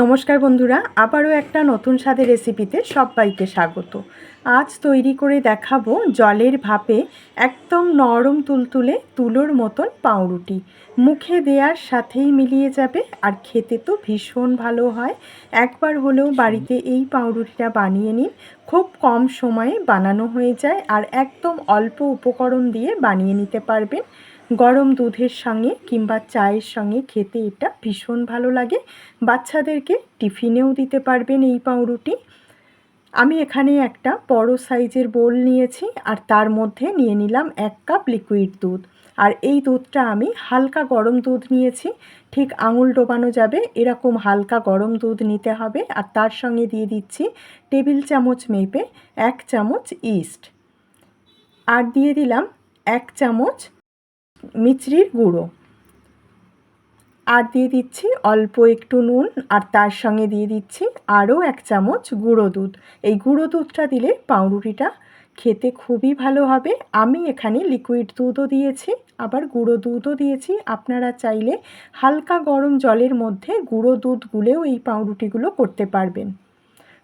নমস্কার বন্ধুরা, আবারও একটা নতুন স্বাদের রেসিপিতে সবাইকে স্বাগত। আজ তৈরি করে দেখাবো জলের ভাপে একদম নরম তুলতুলে তুলোর মতন পাউরুটি। মুখে দেওয়ার সাথেই মিলিয়ে যাবে, আর খেতে তো ভীষণ ভালো হয়। একবার হলেও বাড়িতে এই পাউরুটিটা বানিয়ে নিন। খুব কম সময়ে বানানো হয়ে যায়, আর একদম অল্প উপকরণ দিয়ে বানিয়ে নিতে পারবেন। গরম দুধের সঙ্গে কিংবা চায়ের সঙ্গে খেতে এটা ভীষণ ভালো লাগে। বাচ্চাদেরকে টিফিনেও দিতে পারবেন এই পাউরুটি। আমি এখানে একটা বড় সাইজের বোল নিয়েছি আর তার মধ্যে নিয়ে নিলাম এক কাপ লিকুইড দুধ। আর এই দুধটা আমি হালকা গরম দুধ নিয়েছি, ঠিক আঙুল ডোবানো যাবে, এরকম হালকা গরম দুধ নিতে হবে। আর তার সঙ্গে দিয়ে দিচ্ছি টেবিল চামচ মেপে এক চামচ ইস্ট। আর দিয়ে দিলাম এক চামচ মিচড়ির গুঁড়ো। আর দিয়ে দিচ্ছি অল্প একটু নুন, আর তার সঙ্গে দিয়ে দিচ্ছি আরও এক চামচ গুঁড়ো দুধ। এই গুঁড়ো দুধটা দিলে পাউরুটিটা খেতে খুবই ভালো হবে। আমি এখানে লিকুইড দুধও দিয়েছি, আবার গুঁড়ো দুধও দিয়েছি। আপনারা চাইলে হালকা গরম জলের মধ্যে গুঁড়ো দুধ গুলেও এই পাউরুটিগুলো করতে পারবেন।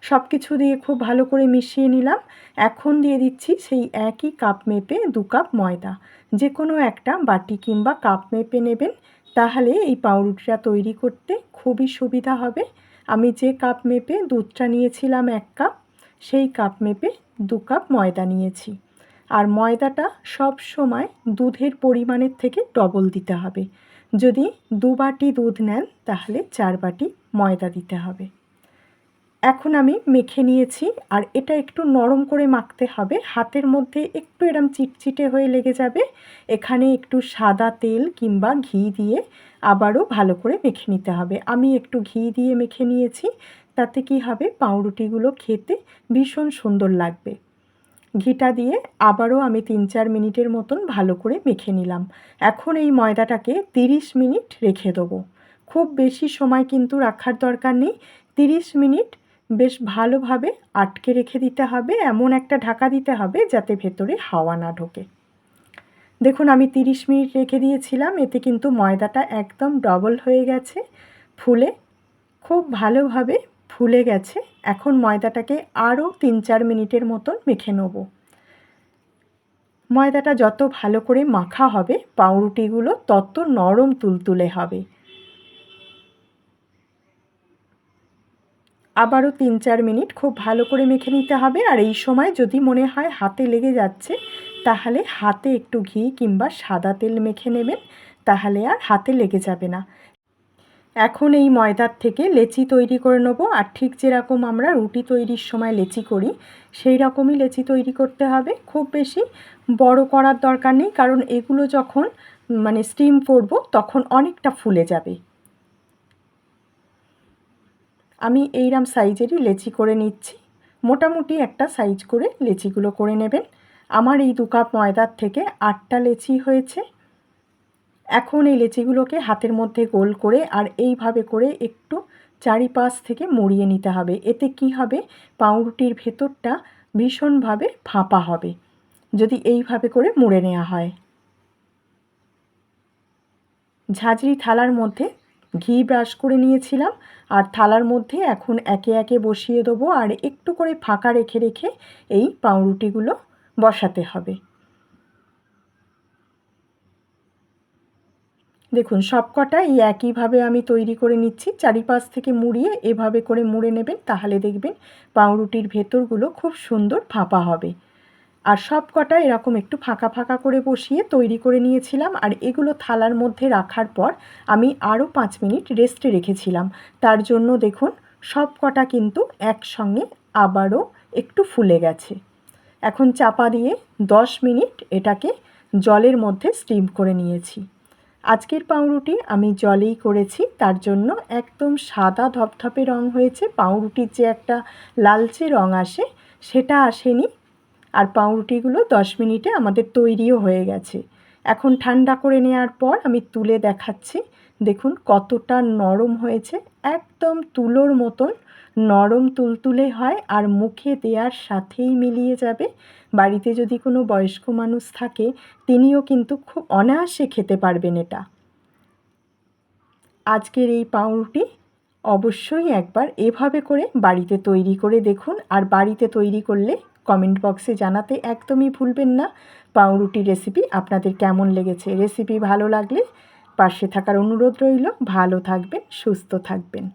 সব কিছু দিয়ে খুব ভালো করে মিশিয়ে নিলাম। এখন দিয়ে দিচ্ছি সেই একই কাপ মেপে দু কাপ ময়দা। যে কোনো একটা বাটি কিংবা কাপ মেপে নেবেন, তাহলে এই পাউরুটিটা তৈরি করতে খুবই সুবিধা হবে। আমি যে কাপ মেপে দুধটা নিয়েছিলাম এক কাপ, সেই কাপ মেপে দু কাপ ময়দা নিয়েছি। আর ময়দাটা সব সময় দুধের পরিমাণের থেকে ডবল দিতে হবে। যদি দু বাটি দুধ নেন, তাহলে চার বাটি ময়দা দিতে হবে। এখন আমি মেখে নিয়েছি আর এটা একটু নরম করে মাখতে হবে। হাতের মধ্যে একটু এরম চিটচিটে হয়ে লেগে যাবে। এখানে একটু সাদা তেল কিংবা ঘি দিয়ে আবারও ভালো করে মেখে নিতে হবে। আমি একটু ঘি দিয়ে মেখে নিয়েছি। তাতে কি হবে? পাউরুটিগুলো খেতে ভীষণ সুন্দর লাগবে। ঘিটা দিয়ে আবারও আমি তিন চার মিনিটের মতন ভালো করে মেখে নিলাম। এখন এই ময়দাটাকে তিরিশ মিনিট রেখে দেবো। খুব বেশি সময় কিন্তু রাখার দরকার নেই। তিরিশ মিনিট বেশ ভালোভাবে আটকে রেখে দিতে হবে, এমন একটা ঢাকা দিতে হবে যাতে ভেতরে হাওয়া না ঢোকে। দেখুন, আমি তিরিশ মিনিট রেখে দিয়েছিলাম, এতে কিন্তু ময়দাটা একদম ডবল হয়ে গেছে, ফুলে খুব ভালোভাবে ফুলে গেছে। এখন ময়দাটাকে আরও তিন চার মিনিটের মতন মেখে নেব। ময়দাটা যত ভালো করে মাখা হবে, পাউরুটিগুলো তত নরম তুলতুলে হবে। আবারও তিন চার মিনিট খুব ভালো করে মেখে নিতে হবে। আর এই সময় যদি মনে হয় হাতে লেগে যাচ্ছে, তাহলে হাতে একটু ঘি কিংবা সাদা তেল মেখে নেবেন, তাহলে আর হাতে লেগে যাবে না। এখন এই ময়দার থেকে লেচি তৈরি করে নেব। আর ঠিক যেরকম আমরা রুটি তৈরির সময় লেচি করি, সেই রকমই লেচি তৈরি করতে হবে। খুব বেশি বড় করার দরকার নেই, কারণ এগুলো যখন মানে স্টিম করব, তখন অনেকটা ফুলে যাবে। আমি এইরাম সাইজেরই লেচি করে নিচ্ছি। মোটামুটি একটা সাইজ করে লেচিগুলো করে নেবেন। আমার এই দু কাপ ময়দার থেকে আটটা লেচি হয়েছে। এখন এই লেচিগুলোকে হাতের মধ্যে গোল করে আর এইভাবে করে একটু চারিপাশ থেকে মুড়িয়ে নিতে হবে। এতে কি হবে? পাউরুটির ভেতরটা ভীষণভাবে ফাঁপা হবে। যদি এইভাবে করে মুড়ে নেওয়া হয়। ঝাঁঝরি থালার মধ্যে ঘি ব্রাশ করে নিয়েছিলাম আর থালার মধ্যে এখন একে একে বসিয়ে দেবো আর একটু করে ফাঁকা রেখে রেখে এই পাউরুটিগুলো বসাতে হবে। দেখুন সবকটা এই একইভাবে আমি তৈরি করে নিচ্ছি। চারিপাশ থেকে মুড়িয়ে এভাবে করে মুড়ে নেবেন, তাহলে দেখবেন পাউরুটির ভেতরগুলো খুব সুন্দর ফাঁপা হবে। আর সব কটা এরকম একটু ফাঁকা ফাঁকা করে বসিয়ে তৈরি করে নিয়েছিলাম আর এগুলো থালার মধ্যে রাখার পর আমি আরও পাঁচ মিনিট রেস্টে রেখেছিলাম। তার জন্য দেখুন সব কটা কিন্তু একসঙ্গে আবারও একটু ফুলে গেছে। এখন চাপা দিয়ে দশ মিনিট এটাকে জলের মধ্যে স্টিম করে নিয়েছি। আজকের পাউরুটি আমি জলেই করেছি, তার জন্য একদম সাদা ধপধপে রং হয়েছে। পাউরুটির যে একটা লালচে রং আসে, সেটা আসেনি। আর পাউরুটিগুলো দশ মিনিটে আমাদের তৈরিও হয়ে গেছে। এখন ঠান্ডা করে নেওয়ার পর আমি তুলে দেখাচ্ছি। দেখুন কতটা নরম হয়েছে, একদম তুলোর মতন নরম তুলতুলে হয় আর মুখে দেওয়ার সাথেই মিলিয়ে যাবে। বাড়িতে যদি কোনো বয়স্ক মানুষ থাকে, তিনিও কিন্তু খুব অনায়াসে খেতে পারবেন এটা। আজকের এই পাউরুটি অবশ্যই একবার এভাবে করে বাড়িতে তৈরি করে দেখুন, আর বাড়িতে তৈরি করলে কমেন্ট বক্সে জানাতে একদমই ভুলবেন না। পাউরুটি রেসিপি আপনাদের কেমন লেগেছে? রেসিপি ভালো লাগলে পাশে থাকার অনুরোধ রইল। ভালো থাকবেন, সুস্থ থাকবেন।